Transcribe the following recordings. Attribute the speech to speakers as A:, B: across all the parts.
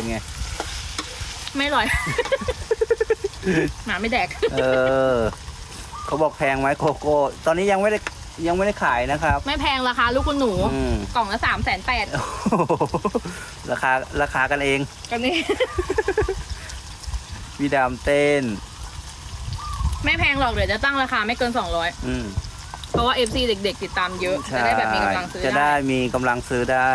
A: เป็นไง
B: ไม่อร่อย หมาไม่แดก
A: เออ เขาบอกแพงไหมโกโก้ ตอนนี้ยังไม่ได้ยังไม่ได้ขายนะครับ
B: ไม่แพงราคาลูกคุณหนู
A: อืม
B: กล่องละสามแสนแปด
A: โอ้โหราคาราคากันเอง
B: กันนี่
A: พี่ดามเต้น
B: ไม่แพงหรอกเดี๋ยวจะตั้งราคาไม่เกินสองร้อย
A: อืม
B: เพราะว่า FC เด็ก ๆ ติดตามเยอะ จะได้แบบมีกำลังซื้อ
A: จะ
B: ได้
A: ได้มีกำลังซื้อได้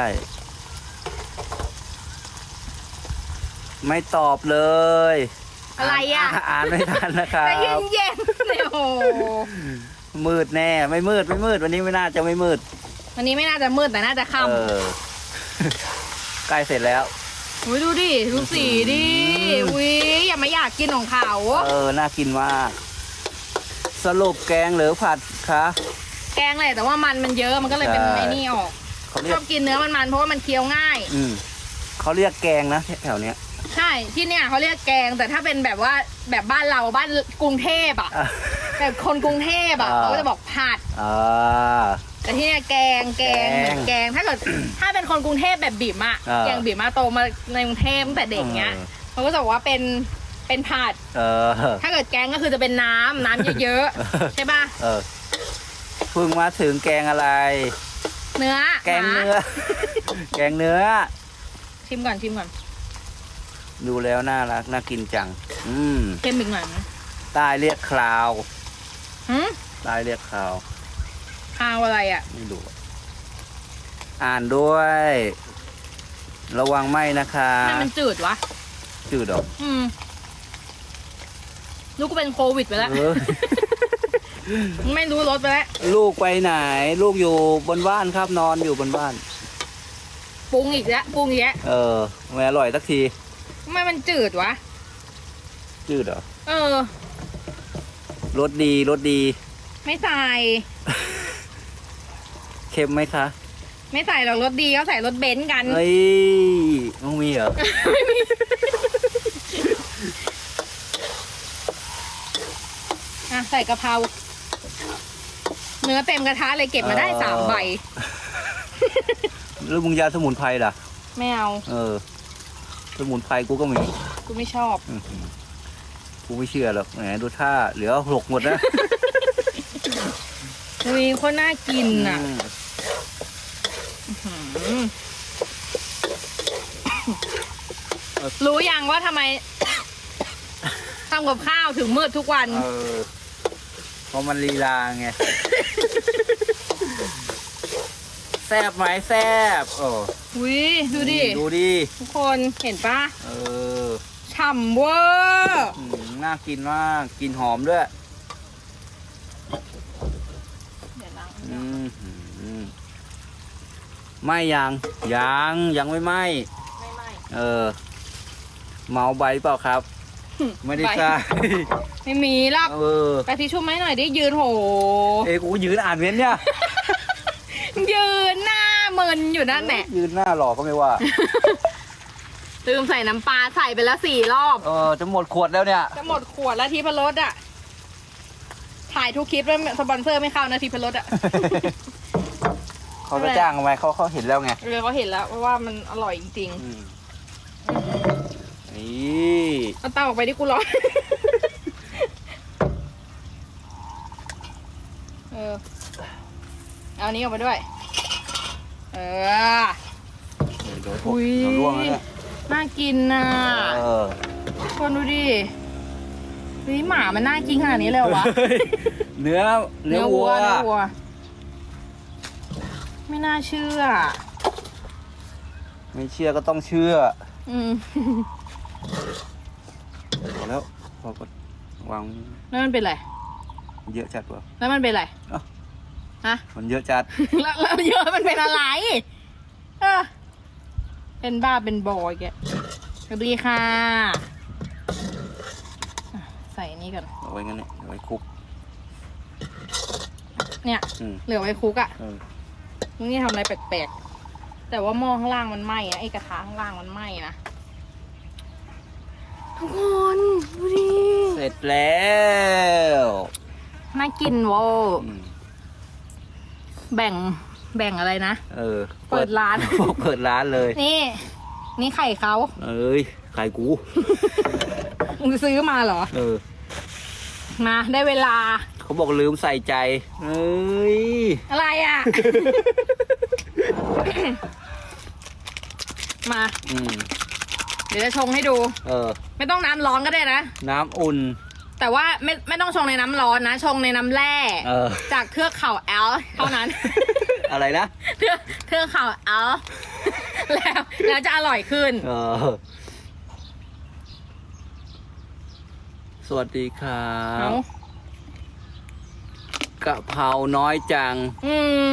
A: ไม่ตอบเลย
B: อะไรอะา
A: นอ่านไม่ทันนะครับ
B: แต่เย็นเย็นๆเนี่ยโอ้โห
A: มืดแน่ไม่มืดไม่มืดวันนี้ไม่น่าจะไม่มืด
B: วันนี้ไม่น่าจะมืดแต่น่าจะค่
A: เออ ใกล้เสร็จแล้วำ
B: อุ้ยดูดิดูสีดิ
A: อืม
B: อุ้ยอย่ามาอยากกินของเขา
A: เออน่ากินมาก สรุปแกงหรือผัดคะ
B: แกงเลยแต่ว่ามันมันเยอะมันก็เลยเป็น
A: ใช่
B: ไอ้นี่ออก
A: เขาเรี
B: ช
A: ย
B: อก บกินเนื้อมันมันๆเพราะว่ามันเคี้ยวง่าย
A: อืมเขาเรียกแกงนะแถวเนี้ย
B: ใช่ที่เนี่ยเขาเรียกแกงแต่ถ้าเป็นแบบว่าแบบบ้านเราบ้านกรุงเทพอะ
A: อะ
B: แบบคนกรุงเทพอะ
A: อ่า
B: เขาก็จะบอกผัด
A: อ่า
B: แต่ที่เนี่ยแกงแกง
A: แกง
B: เหมือนแกงถ้าเกิด ถ้าเป็นคนกรุงเทพแบบบิ่มอะ
A: อ่า
B: อย่างบิ่มมาโตมาในกรุงเทพตั้งแต่เด็กเนี้ยเขาก็จะบอกว่าเป็นเป็นผัด
A: เออ
B: ถ้าเกิดแกงก็คือจะเป็นน้ำน้ำเยอะๆ ใช่ป่ะ
A: เออเพิ่งมาถึงแกงอะไร
B: เนื้อ
A: แกงเนื้อ
B: หมา
A: แกงเนื้อ
B: ชิมก่อนชิมก่อน
A: ดูแล้วน่ารักน่ากินจัง อืม
B: เค็มอีกหน่อยไหม
A: ใตายเรียกคราว
B: หืม
A: ใตายเรียกคราว
B: ข้าวอะไรอะ
A: ไม่รู้อะอ่านด้วย ระวังไหมนะคะ
B: ทำไมมันจืดวะ
A: จืดดอก
B: อืมลูกก็เป็นโควิดไปแล้ว
A: เออ
B: ไม่รู้รสไปแล้ว
A: ลูกไปไหน ลูกอยู่บนบ้านครับนอนอยู่บนบ้าน
B: ปรุงอีกแล้ว ปรุงอีกแล้ว
A: เออไม่อร่อยสักที
B: ทำ ไมมันจืดวะ
A: จืดเหรอ
B: เออ
A: รสดีรสดี
B: ไม่ใส่
A: เค็มไหมคะ
B: ไม่ใส่หรอกรสดีเขาใส่รสเบนซ์กัน
A: เฮ้ยมึงมีเหรอ
B: อะใส่กะเพรา เนื้อเต็มกระทะเลยเก็บมาได้
A: เออ
B: สามใบ
A: แล้วมึงยาสมุนไพรล่ะ
B: ไม่เอา
A: เออ สมุนไพรกูก็มี
B: กูไม่ชอบ
A: อื้อหือกูไม่เชื่อหรอกแหมดูท่าเหลือหกหมดนะ
B: อุ้ยคนน่ากินอะ
A: อืม
B: อืมรู้ยังว่าทำไม ทำกับข้าวถึงมืดทุกวัน
A: เออเพราะมันลีลาไงแซบไหมแซบโอ้
B: อุ้ยดูดิ
A: ดูดิ
B: ทุกคนเห็นปะ
A: เออ
B: ฉ่ำเวอร์
A: อืมน่ากินมากกินหอมด้วย
B: เดี๋ยวล้าง
A: อืมหืมไม่ยังยังยังไม่ไหม
B: ไม่ไม่
A: เออ เมาใบเปล่าครับ ไม่ได้
B: ใบ
A: ใช่
B: ไม่มีหรอก
A: เออ
B: ไปทิชชู่ไหมหน่อยดิยืนโห
A: เอ้กูยืนอ่านเม้นต์เนี่ย
B: ยืน หน้ามึนอยู่นั่นแหละ
A: ยืนหน้าหล่อก็ไม่ว่า
B: ลืมใส่น้ำปลาใส่ไปแล้วสี่รอบ
A: เออจะหมดขวดแล้วเนี่ย
B: จะหมดขวดแล้วทีพรสอะ ถ่ายทุกคลิปแล้วสปอนเซอร์ไม่เข้านะทีพรสอะ
A: เขาจะจ้างเอาไว้เขาเขาเห็นแล้วไง
B: เออเขาเห็นแล้วว่ามันอร่อยจริง
A: อืมนี่
B: ๆเอาเตาออกไปดิกูร้อน เออ เอาอันนี้ออกมาด้วย เออ
A: เดี๋ยว
B: อุ๊ย
A: เดี๋ยวล่วงแล้วเนี่ย
B: น่ากินน่ะ
A: เออ
B: คนดูดิเฮ้ยหมามันน่ากินขนาดนี้เลยเหรอวะ
A: เนื้อเนื้อวัว
B: เนื้อวัว ไม่น่าเชื่อ
A: ไม่เชื่อก็ต้องเชื่อ
B: อืม
A: พอแล้วพอก็วาง
B: แล้วมันเป็นไร
A: เยอะจัดวะ
B: แล้วมันเป็นไร
A: เอ้า
B: ฮะ
A: มันเยอะจัด
B: แล้วแล้วเยอะมันเป็นอะไร เออ เป็นบ้าเป็นบอยแกสวัสดีค่ะอะ ใส่อันนี้ก่อน
A: เอาไว้งั้นเนี่ยเอาไว้คลุก
B: เนี่ย
A: อืม
B: เหลือไว้คลุกอะ่ะ
A: เออ
B: มึงนี่ทำอะไรแปลกๆ แต่ว่าหม้อข้างล่างมันไหม้นะไอ้กระทะข้างล่างมันไหม้นะ ทุกคนดูดิ
A: เสร็จแล้ว
B: น่ากินโว
A: อืม
B: แบ่งแบ่งอะไรนะ
A: เออ
B: เปิดร้าน
A: เปิดร้านเลย
B: นี่ นี่ไข่เขา
A: เอ้ยไข่กู
B: มึงซื้อมาเหรอ
A: เออ
B: มาได้เวลา
A: เขาบอกลืมใส่ใจ เอ้ย
B: อะไรอะ มา
A: อืม
B: เดี๋ยวจะชงให้ดู
A: เออ
B: ไม่ต้องน้ำร้อนก็ได้นะ
A: น้ำอุ่น
B: แต่ว่าไม่ไม่ต้องชงในน้ำร้อนนะ ชงในน้ำแร่
A: เออ
B: จากเทือกเขาแอลป์เท่านั้น
A: อะไรนะ
B: เทือกเทือกเขาแอลป์แล้วแล้วจะอร่อยขึ้น
A: เออสวัสดีครั
B: เอา
A: บกะเพราน้อยจัง
B: อืม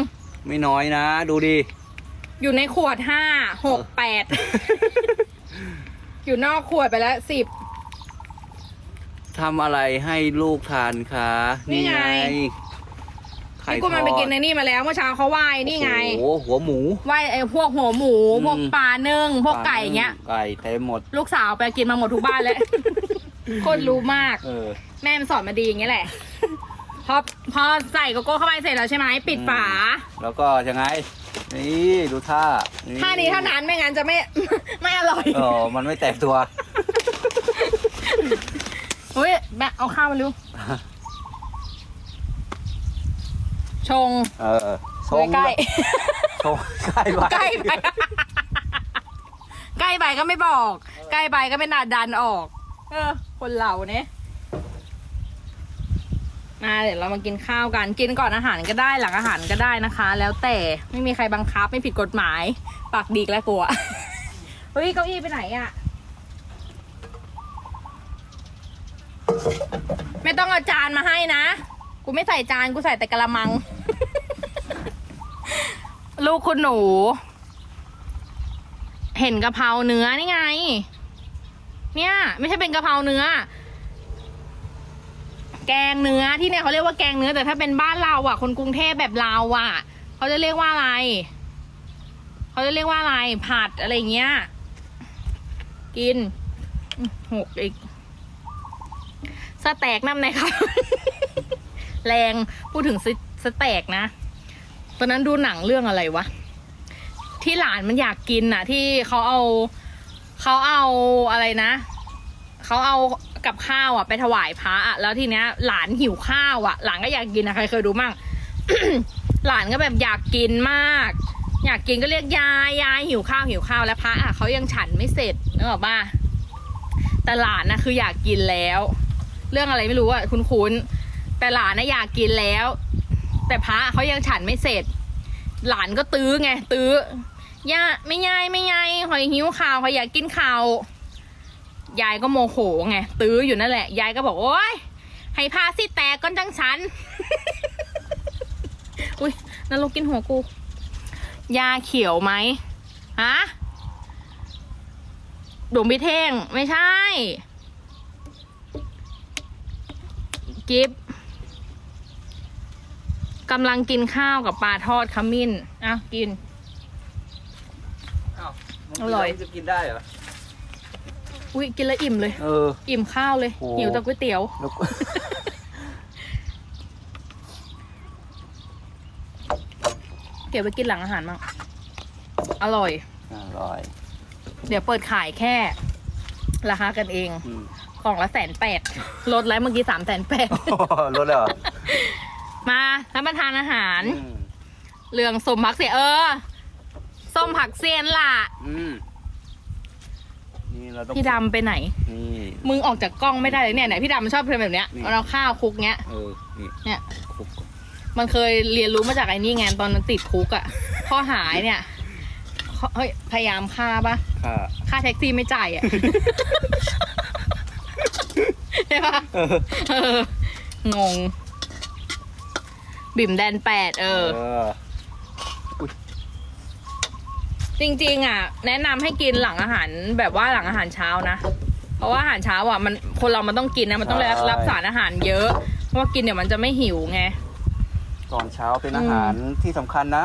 A: ไม่น้อยนะ ดูดิ
B: อยู่ในขวดห้าหกแปดอยู่นอกขวดไปแล้วสิบ
A: ทำอะไรให้ลูกทานคะ
B: นี่ไง
A: ไข่
B: นี่กูมันไปกินในนี่มาแล้วเมื่อเช้าเขาไหว้นี่ไง
A: โอ้โหหัวหมู
B: ไหว้ไอ้พวกหัวหมู
A: อืม
B: พวกปลานึ่งพวกไก่เงี้ย
A: ไก่เต็มหมด
B: ลูกสาวไปกินมาหมดทุกบ้านแล้วคนรู้มาก
A: เออ
B: แม่มันสอนมาดีอย่างเงี้ยแหละ พอพอใส่โกโก้เข้าไปเสร็จแล้วใช่ไหมปิดฝา
A: แล้วก็ยังไง นี่ดูท่า
B: ท่านี้เท่านั้นไม่งั้นจะไม่ ไม่อร่อย
A: เออมันไม่แตกตัว
B: เฮ้ย แม่เอาข้าวมาดูชง
A: เออช
B: เลย
A: ง
B: ใกล้
A: ชงใกล้ไป
B: ใกล้ไปใกล้ไปก็ไม่บอก ใกล้ไปก็ไม่นาดันออก เออ คนเราเนี่ยมาเดี๋ยวเรามากินข้าวกันกินก่อนอาหารก็ได้หลังอาหารก็ได้นะคะ แล้วแต่ไม่มีใครบังคับไม่ผิดกฎหมาย ปากดีกแล้วกลัวเฮ้ยเก้าอี้ไปไหนอะ ไม่ต้องเอาจานมาให้นะ กูไม่ใส่จานกูใส่แต่กระมัง ลูกคุณหนู เห็นกะเพราเนื้อนี่ไง เนี่ย ไม่ใช่เป็นกะเพราเนื้อ แกงเนื้อที่เนี่ยเขาเรียกว่าแกงเนื้อแต่ถ้าเป็นบ้านเราอะ คนกรุงเทพแบบเราอะเขาจะเรียกว่าอะไรเขาจะเรียกว่าอะไรผัดอะไรเงี้ย กินหกอีก สแต็กน้ำไหนคะแรงพูดถึงสสแต็กนะ ตอนนั้นดูหนังเรื่องอะไรวะ ที่หลานมันอยากกินน่ะ ที่เขาเอาเขาเอาอะไรนะเขาเอากับข้าวอะ ไปถวายพระอะแล้วทีเนี้ย หลานหิวข้าวอะ หลานก็อยากกินนะใครเคยดูมั่งหลานก็แบบอยากกินมาก อยากกินก็เรียกยายยายหิวข้าวหิวข้าวแล้วพระอะเขายังฉันไม่เสร็จนึกออกป่ะแต่หลานนะคืออยากกินแล้ว เรื่องอะไรไม่รู้อะคุ้นๆแต่หลานนะอยากกินแล้ว แต่พระเขายังฉันไม่เสร็จ หลานก็ตื้อไง ตื้อย่าไม่ยายไม่ยายหอยหิวข่าวหอยอยากกินข่าวยายก็โมโหไงตื้ออยู่นั่นแหละยายก็บอกโอ๊ยให้พาสิแตกก้อนจังฉันอุ้ยนั่นลูกกินหัวกู ยาเขียวไหมฮะดวงพิเท่งไม่ใช่ กิฟกำลังกินข้าวกับปลาทอดขมิ้นอะกิน
A: อ้าว
B: อร่อย
A: จะกินได้เหรอ
B: อุ้ยกินแล้วอิ่มเลย
A: เออ
B: อิ่มข้าวเลย
A: โอ้
B: หิวแต่ก๋วยเตี๋ยว
A: แล้วก็
B: เก็บไว้กินหลังอาหารมั่งอร่อย
A: อร่อย
B: เดี๋ยวเปิดขายแค่ ราคากันเอง
A: อืม
B: กล่องละแสนแปดลดแล้วเมื่อกี้สามแสนแปด
A: รสเลยเหรอ
B: มารับประทานอาหาร
A: อืม
B: เรื่องสมผักเสียเออส้มผักเซียนล่ะ
A: อืมนี่เราต้อง
B: พี่ดำไปไหน
A: นี่
B: มึงออกจากกล้องไม่ได้เลยเนี่ยไหนพี่ดำมันชอบทำแบบเนี้ย
A: นี่
B: เราข้าวคลุกเนี้ย
A: เออนี่
B: เนี่ย
A: คลุก
B: มันเคยเรียนรู้มาจากไอ้นี่ไงตอนมันติดคุกอะ่ะข้อหายเนี่ย ข้อเฮ้ยพยายามฆ่าปะ
A: ค่ะ
B: ค่าแท็กซี่ไม่จ่ายอะ่ะ ใช่ปะ
A: เออ
B: เอองง บิ่มแดนแปดเออ
A: เออ
B: จริงๆอะ แนะนำให้กินหลังอาหารแบบว่าหลังอาหารเช้านะ เพราะว่าอาหารเช้าอะมันคนเรามันต้องกินนะมันต้องรับ
A: ใช่
B: รับสารอาหารเยอะ เพราะว่ากินเดี๋ยวมันจะไม่หิวไง
A: ตอนเช้าเป็นอาหารที่สำคัญนะ